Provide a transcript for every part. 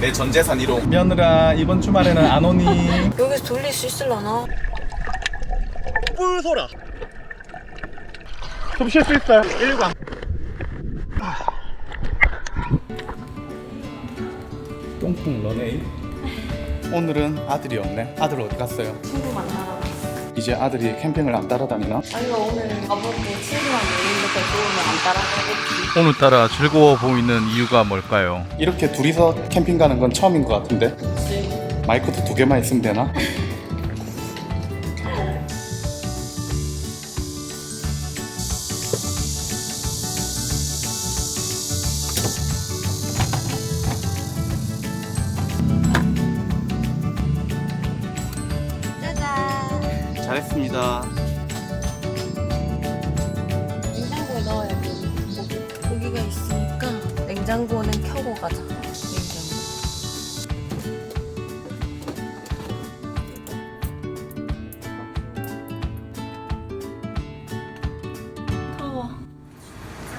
내 전재산 1호 며느라 이번 주말에는 안 오니. 여기서 돌릴 수 있을라나? 뿔소라. 좀 쉴 수 있어요. 1관 똥콩 러네이 오늘은 아들이 없네. 아들 어디 갔어요? 친구 만나러 이제 아들이 캠핑을 안 따라다니나? 아니가 오늘 가보고 친구랑 노 따라가겠지 오늘따라 즐거워 보이는 이유가 뭘까요? 이렇게 둘이서 캠핑 가는 건 처음인 것 같은데 마이크도 두 개만 있으면 되나?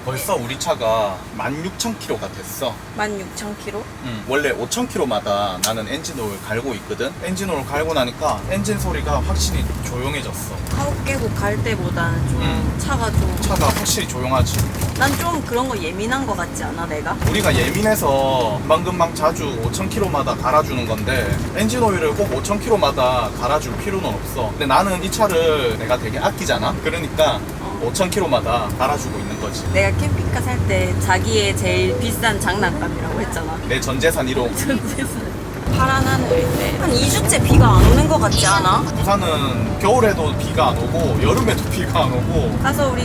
벌써 우리 차가 16,000km가 됐어 16,000km? 음, 원래 5,000km마다 나는 엔진오일 갈고 있거든 엔진오일 갈고 나니까 엔진 소리가 확실히 조용해졌어 하루 깨고 갈 때보다는 좀 음. 차가 좀 차가 확실히 조용하지 난 좀 그런 거 예민한 거 같지 않아 내가? 우리가 예민해서 금방금방 자주 5,000km마다 갈아주는 건데 엔진 오일을 꼭 5,000km마다 갈아줄 필요는 없어. 근데 나는 이 차를 내가 되게 아끼잖아. 그러니까 5,000km마다 갈아주고 있는 거지. 내가 캠핑카 살 때 자기의 제일 비싼 장난감이라고 했잖아 내 전재산 1호. 파란 하늘인데 한 2주째 비가 안 오는 거 같지 않아? 부산은 겨울에도 비가 안 오고 여름에도 비가 안 오고 가서 우리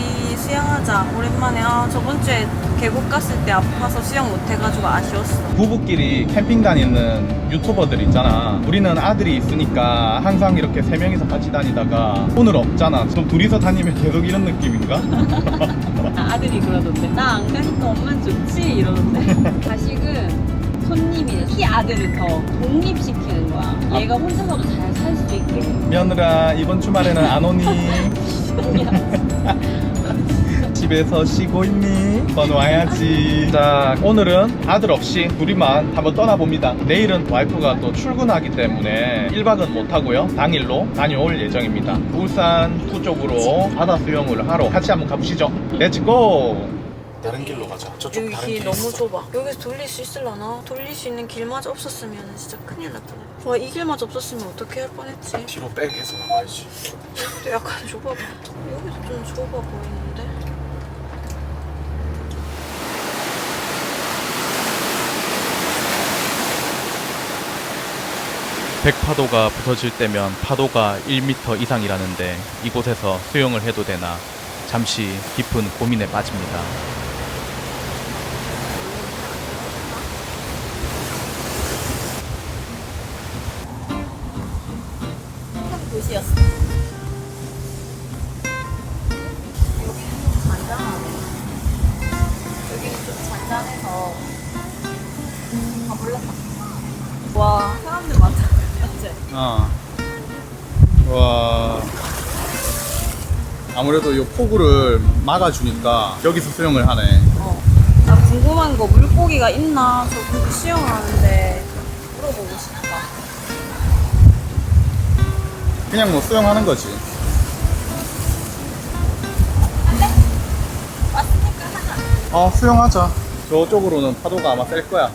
수영하자. 오랜만에. 아 저번 주에 계곡 갔을 때 아파서 수영 못 해가지고 아쉬웠어. 부부끼리 캠핑 다니는 유튜버들 있잖아. 우리는 아들이 있으니까 항상 이렇게 세 명이서 같이 다니다가 오늘 없잖아. 그럼 둘이서 다니면 계속 이런 느낌인가? 아들이 그러던데 나 안 가니까 엄마는 좋지? 이러는데. 자식은 손님이 키 아들을 더 독립시키는 거야. 얘가 혼자서도 잘 살 수 있게. 며느라 이번 주말에는 안 오니? 집에서 쉬고 있니? 넌 와야지. 자, 오늘은 아들 없이 둘이만 한번 떠나봅니다. 내일은 와이프가 또 출근하기 때문에 1박은 못하고요. 당일로 다녀올 예정입니다. 울산 후 쪽으로 바다 수영을 하러 같이 한번 가보시죠. 렛츠고! 다른 길로 가자. 저쪽 다른 여기 길 너무 있어. 좁아 여기서 돌릴 수 있을라나? 돌릴 수 있는 길마저 없었으면 진짜 큰일 날 뻔했 와이 길마저 없었으면 어떻게 할 뻔했지 뒤로 백 해서 나가야지. 여기도 약간 좁아 보여 여기도 좀 좁아 보이는데 백파도가 부서질 때면 파도가 1m 이상이라는데 이곳에서 수영을 해도 되나 잠시 깊은 고민에 빠집니다. 어. 와. 아무래도 이 폭우를 막아주니까 여기서 수영을 하네. 어. 나 궁금한 거 물고기가 있나? 저 근데 수영하는데 물어보고 싶다. 그냥 뭐 수영하는 거지. 왔으니까 하자. 어, 수영하자. 저쪽으로는 파도가 아마 셀 거야.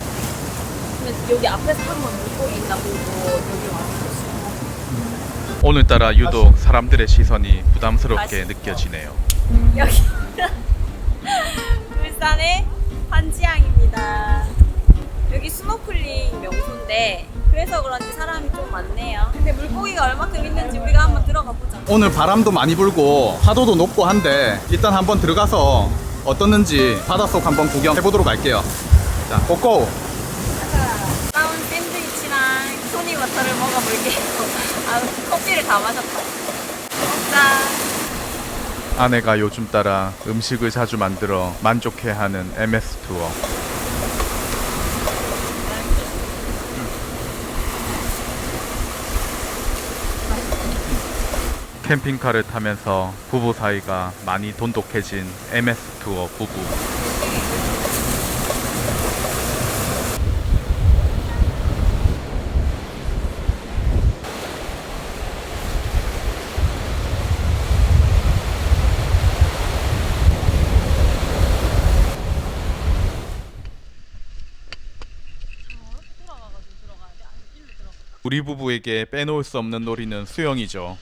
근데 여기 앞에서 한 번 물고기 있나 보고 여기. 오늘따라 유독 사람들의 시선이 부담스럽게 느껴지네요. 여기 울산의 환지항입니다. 여기 스노클링 명소인데 그래서 그런지 사람이 좀 많네요. 근데 물고기가 얼마큼 있는지 우리가 한번 들어가 보자. 오늘 바람도 많이 불고 파도도 높고 한데 일단 한번 들어가서 어떻는지 바닷속 한번 구경해 보도록 할게요. 자, 고고. 다운 샌드위치랑 토니워터를 먹어볼게요. 아, 커피를 다 마셨다. 짠. 아내가 요즘 따라 음식을 자주 만들어 만족해하는 MS 투어. 캠핑카를 타면서 부부 사이가 많이 돈독해진 MS 투어 부부. 우리 부부에게 빼놓을 수 없는 놀이는 수영이죠.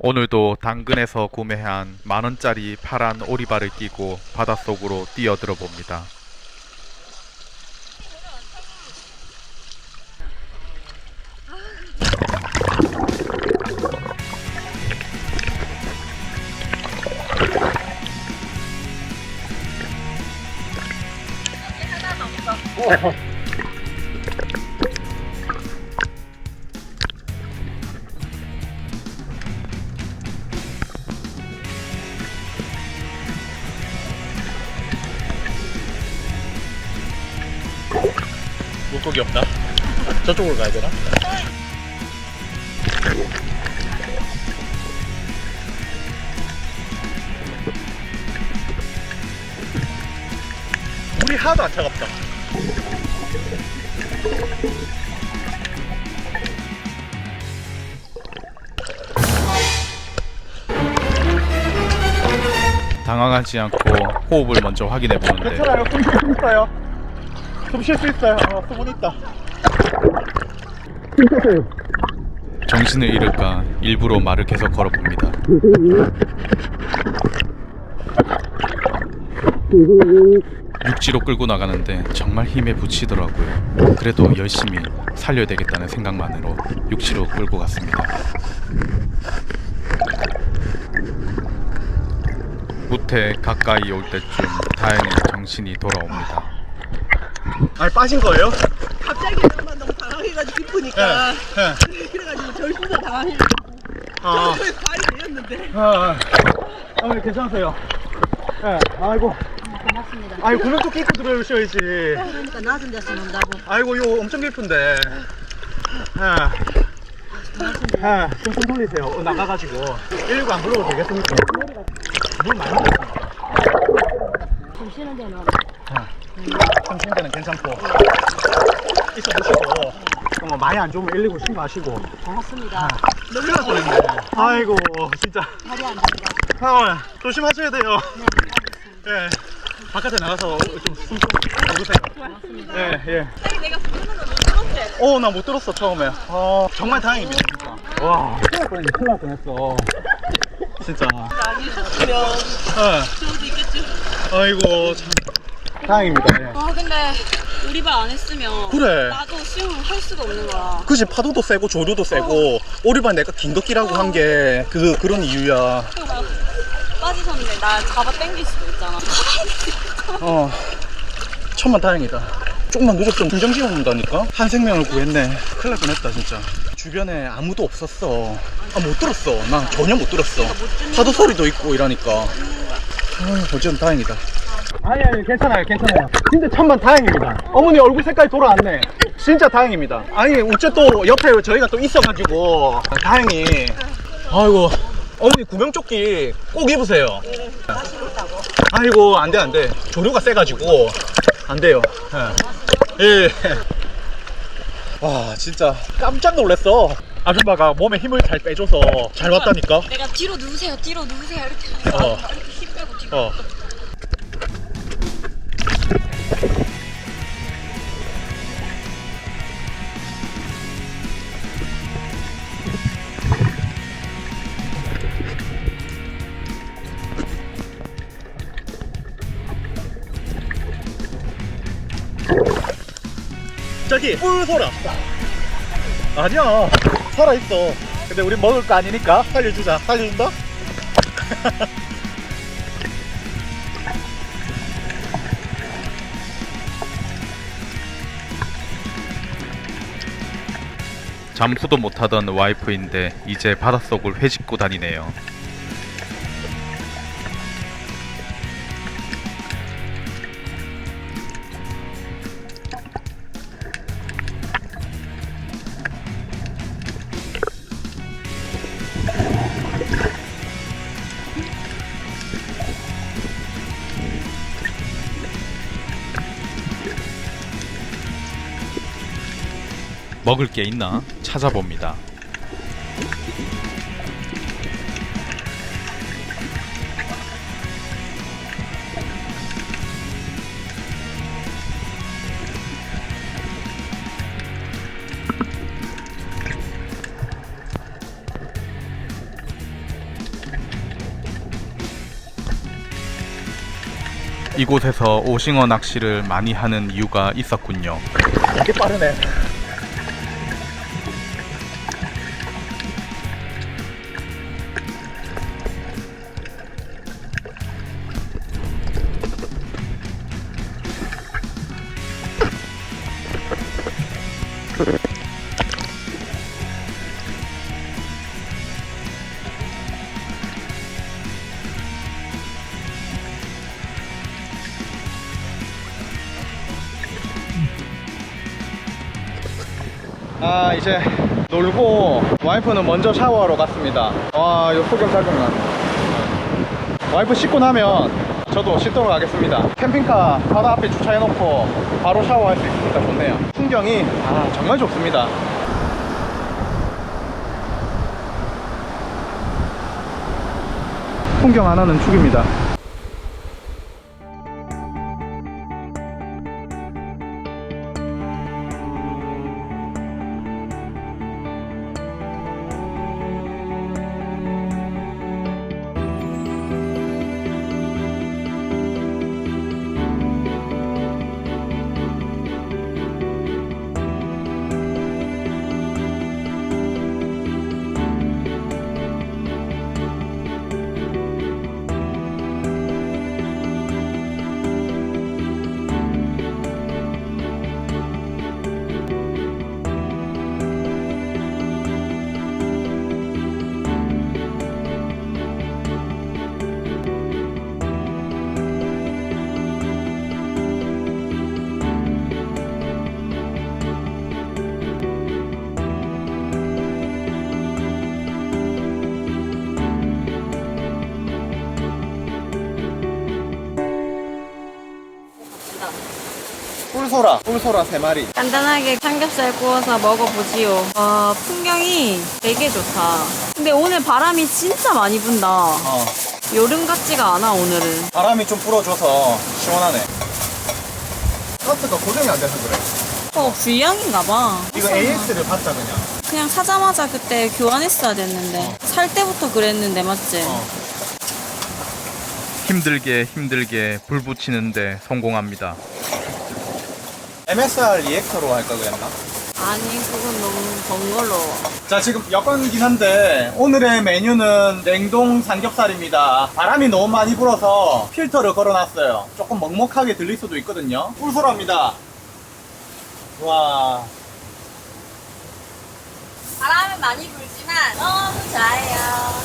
오늘도 당근에서 구매한 만 원짜리 파란 오리발을 끼고 바닷속으로 뛰어들어 봅니다. 없나? 저쪽으로 가야 되나? 물이 하나도 안 차갑다. 당황하지 않고 호흡을 먼저 확인해 보는데 괜찮아요. 있어요. 숨 쉴 수 있어요. 어, 수분 있다. 정신을 잃을까 일부러 말을 계속 걸어봅니다. 육지로 끌고 나가는데 정말 힘에 부치더라고요. 그래도 열심히 살려야 되겠다는 생각만으로 육지로 끌고 갔습니다. 무태 가까이 올 때쯤 다행히 정신이 돌아옵니다. 아니 빠진 거예요? 갑자기 너무 당황해가지고 깊으니까 네. 그래가지고 절수도 당황해 아, 저희 과일 내렸는데 아, 어머니 괜찮으세요? 예, 아이고. 고맙습니다 아이고, 구명조 끼고 들어오셔야지. 그러니까 낮은 데서 논다고 아이고, 이거 엄청 깊은데. 예. 예, 좀손 돌리세요. 어, 나가가지고. 119 안 불러도 되겠습니까? 물 많이. 좀 쉬는 데는 좀 챙겨는 괜찮고. 있어 보시고. 어, 많이 안 좋으면 119 신고 하시고. 고맙습니다 큰일 날 뻔했네. 아이고, 진짜. 다리 안 됩니다 아, 조심하셔야 돼요. 예. 바깥에 나가서 좀숨좀 고르세요. 예, 예. 내가 부르는 거 못 들었지? 어, 나못 들었어, 처음에. 어, 정말 다행입니다, 진짜. 와, 큰일 날 뻔했네, 큰일 날 뻔했어. 진짜. 아니셨으면 예. 저도 있겠죠 아이고, 참. 다행입니다. 예. 아 근데 우리 발 안 했으면 그래. 나도 수영을 할 수가 없는 거야. 그지 파도도 세고 조류도 세고 오리발 내가 긴 거 끼라고 한 게 그 그런 이유야. 그리고 막 빠지셨는데 나 잡아 당길 수도 있잖아. 어 천만 다행이다. 조금만 늦었으면 중정지원 온다니까 한 생명을 구했네. 큰일 날 뻔했다 진짜. 주변에 아무도 없었어. 아 못 들었어. 나 전혀 못 들었어. 파도 소리도 있고 이러니까. 아, 어쨌든 다행이다. 아니 아니 괜찮아요 괜찮아요. 진짜 천만 다행입니다. 어머니 얼굴 색깔이 돌아왔네. 진짜 다행입니다. 아니 어째 또 옆에 저희가 또 있어가지고. 다행히. 아이고 어머니 구명조끼 꼭 입으세요. 아이고 안돼 안돼. 조류가 세가지고. 안 돼요. 예. 예. 와 진짜 깜짝 놀랐어. 아줌마가 몸에 힘을 잘 빼줘서 잘 왔다니까? 내가 뒤로 누우세요, 뒤로 누우세요. 이렇게. 어. 이렇게 힘 빼고 뒤로. 어. 저기 뿔 소라 아니야 살아있어 근데 우리 먹을 거 아니니까 살려주자 살려준다? 잠수도 못하던 와이프인데 이제 바닷속을 회짓고 다니네요. 먹을 게 있나 찾아봅니다. 이곳에서 오징어 낚시를 많이 하는 이유가 있었군요. 되게 빠르네. 놀고 와이프는 먼저 샤워하러 갔습니다. 와 이거 폭염 짜증나 와이프 씻고 나면 저도 씻도록 하겠습니다. 캠핑카 바로 앞에 주차해놓고 바로 샤워할 수 있으니까 좋네요. 풍경이 아 정말 좋습니다. 풍경 하나는 죽입니다 꿀소라 꿀소라 3마리 간단하게 삼겹살 구워서 먹어보지요. 와, 풍경이 되게 좋다. 근데 오늘 바람이 진짜 많이 분다. 어, 여름 같지가 않아, 오늘은. 바람이 좀 불어줘서 시원하네 커트가 고정이 안 돼서 그래 어, 불량인가 봐. 이거 AS를 받자 그냥 그냥 사자마자 그때 교환했어야 됐는데. 살 때부터 그랬는데, 맞지? 어. 힘들게 힘들게 불 붙이는데 성공합니다. MSR 리액터로 할까 그랬나? 아니, 그건 너무 번거로워. 자 지금 여건이긴 한데 오늘의 메뉴는 냉동 삼겹살입니다 바람이 너무 많이 불어서 필터를 걸어놨어요 조금 먹먹하게 들릴 수도 있거든요 꿀소라입니다 와 바람은 많이 불지만 너무 좋아요.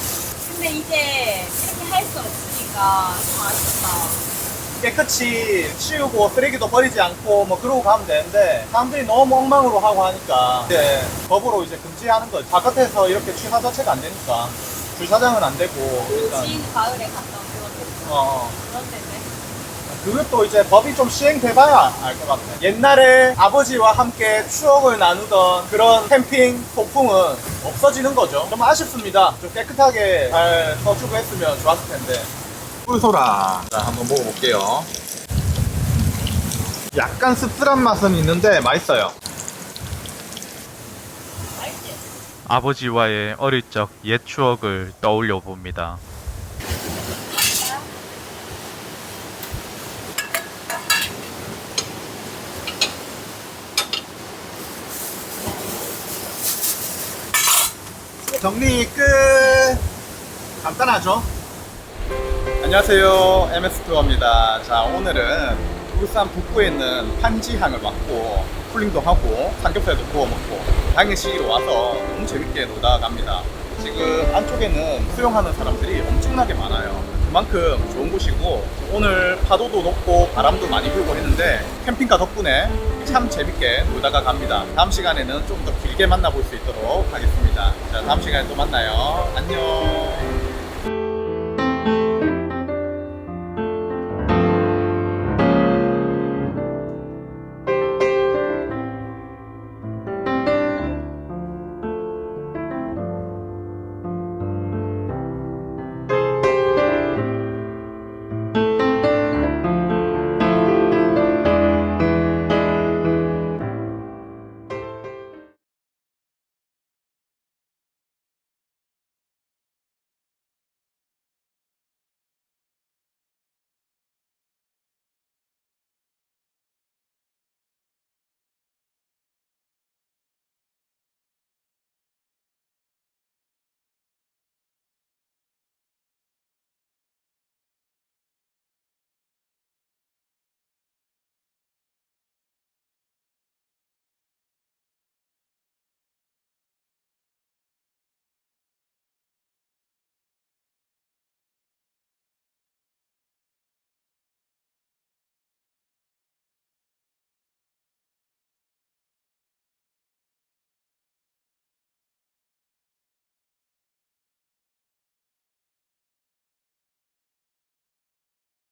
근데 이제 이렇게 할 수 없으니까 좀 아쉽다. 깨끗이 치우고 쓰레기도 버리지 않고 뭐 그러고 가면 되는데 사람들이 너무 엉망으로 하고 하니까 이제 법으로 이제 금지하는 거지 바깥에서 이렇게 취사 자체가 안 되니까 주차장은 안 되고 일단 지인 가을에 갔던 그런 데 어, 어. 그런 데인데. 그것도 이제 법이 좀 시행돼봐야 알 것 같아. 옛날에 아버지와 함께 추억을 나누던 그런 캠핑 소풍은 없어지는 거죠. 좀 아쉽습니다. 좀 깨끗하게 잘 써주고 했으면 좋았을 텐데. 꿀소라. 자, 한번 먹어볼게요. 약간 씁쓸한 맛은 있는데 맛있어요. 아버지와의 어릴 적 옛 추억을 떠올려 봅니다. 정리 끝. 간단하죠? 안녕하세요. MS2입니다. 자, 오늘은 울산 북구에 있는 판지항을 왔고, 쿨링도 하고, 삼겹살도 구워 먹고, 당일시기로 와서 너무 재밌게 놀다 갑니다. 지금 안쪽에는 수영하는 사람들이 엄청나게 많아요. 그만큼 좋은 곳이고, 오늘 파도도 높고, 바람도 많이 불고 했는데, 캠핑카 덕분에 참 재밌게 놀다가 갑니다. 다음 시간에는 좀 더 길게 만나볼 수 있도록 하겠습니다. 자, 다음 시간에 또 만나요. 안녕.